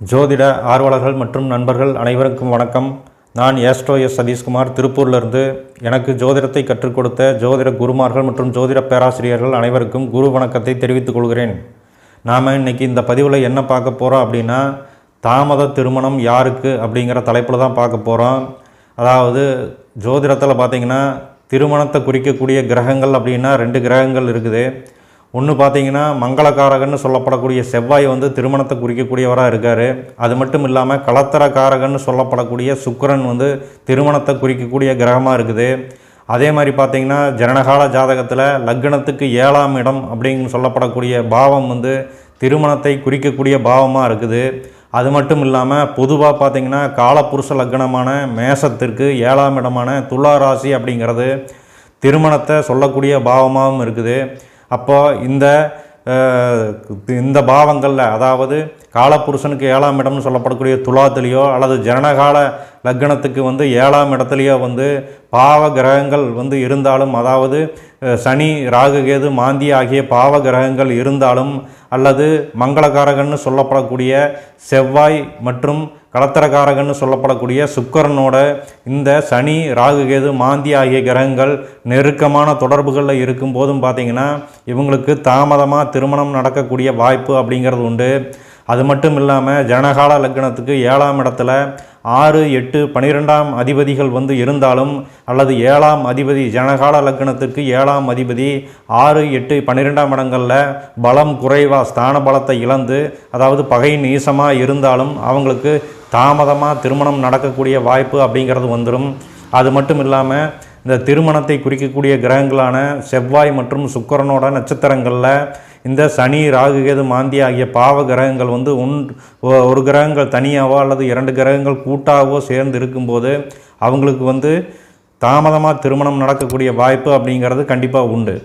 ஜோதிட ஆர்வலர்கள் மற்றும் நண்பர்கள் அனைவருக்கும் வணக்கம். நான் ஏஸ்ட்ரோ எஸ் சதீஷ்குமார். திருப்பூர்லேருந்து எனக்கு ஜோதிடத்தை கற்றுக் கொடுத்த ஜோதிட குருமார்கள் மற்றும் ஜோதிட பேராசிரியர்கள் அனைவருக்கும் குரு வணக்கத்தை தெரிவித்துக் கொள்கிறேன். நாம் இன்னைக்கு இந்த பதிவில் என்ன பார்க்க போகிறோம் அப்படின்னா தாமத திருமணம் யாருக்கு அப்படிங்கிற தலைப்பில் தான் பார்க்க போகிறோம் அதாவது ஜோதிடத்தில் பார்த்திங்கன்னா திருமணத்தை குறிக்கக்கூடிய கிரகங்கள் அப்படின்னா ரெண்டு கிரகங்கள் இருக்குது. ஒன்று பார்த்தீங்கன்னா மங்களக்காரகன்னு சொல்லப்படக்கூடிய செவ்வாய் வந்து திருமணத்தை குறிக்கக்கூடியவராக இருக்கார். அது மட்டும் இல்லாமல் கலத்தரக்காரகன்னு சொல்லப்படக்கூடிய சுக்கரன் வந்து திருமணத்தை குறிக்கக்கூடிய கிரகமாக இருக்குது. அதே மாதிரி பார்த்தீங்கன்னா ஜனனகால ஜாதகத்தில் லக்னத்துக்கு ஏழாம் இடம் அப்படின்னு சொல்லப்படக்கூடிய பாவம் வந்து திருமணத்தை குறிக்கக்கூடிய பாவமாக இருக்குது. அது மட்டும் இல்லாமல் பொதுவாக பார்த்திங்கன்னா காலப்புருஷ லக்னமான மேசத்திற்கு ஏழாம் இடமான துலா ராசி அப்படிங்கிறது திருமணத்தை சொல்லக்கூடிய பாவமாகவும் இருக்குது. அப்போ இந்த இந்த பாவங்களில் அதாவது காலப்புருஷனுக்கு ஏழாம் இடம்னு சொல்லப்படக்கூடிய துலாத்திலேயோ அல்லது ஜனனகால லக்னத்துக்கு வந்து ஏழாம் இடத்துலையோ வந்து பாவ கிரகங்கள் வந்து இருந்தாலும் அதாவது சனி ராகு கேது மாந்தி ஆகிய பாவ கிரகங்கள் இருந்தாலும் அல்லது மங்களகாரகன்னு சொல்லப்படக்கூடிய செவ்வாய் மற்றும் கலத்தரகாரகன்னு சொல்லப்படக்கூடிய சுக்கரனோட இந்த சனி ராகு கேது மாந்தி ஆகிய கிரகங்கள் நெருக்கமான தொடர்புகளில் இருக்கும் போதும் பார்த்தீங்கன்னா இவங்களுக்கு தாமதமாக திருமணம் நடக்கக்கூடிய வாய்ப்பு அப்படிங்கிறது உண்டு. அது மட்டும் இல்லாமல் ஜனகால லக்னத்துக்கு ஏழாம் இடத்துல ஆறு எட்டு பனிரெண்டாம் அதிபதிகள் வந்து இருந்தாலும் அல்லது ஏழாம் அதிபதி ஜனகால லக்னத்துக்கு ஏழாம் அதிபதி ஆறு எட்டு பன்னிரெண்டாம் இடங்களில் பலம் குறைவாக ஸ்தான பலத்தை இழந்து அதாவது பகை நீசமாக இருந்தாலும் அவங்களுக்கு தாமதமாக திருமணம் நடக்கக்கூடிய வாய்ப்பு அப்படிங்கிறது வந்துடும் அது மட்டும் இல்லாமல் இந்த திருமணத்தை குறிக்கக்கூடிய கிரகங்களான செவ்வாய் மற்றும் சுக்கரனோட நட்சத்திரங்களில் இந்த சனி ராகு கேது மாந்தி ஆகிய பாவ கிரகங்கள் வந்து ஒன் ஒரு கிரகங்கள் தனியாவோ அல்லது இரண்டு கிரகங்கள் கூட்டாகவோ சேர்ந்து இருக்கும்போது அவங்களுக்கு வந்து தாமதமாக திருமணம் நடக்கக்கூடிய வாய்ப்பு அப்படிங்கிறது கண்டிப்பாக உண்டு.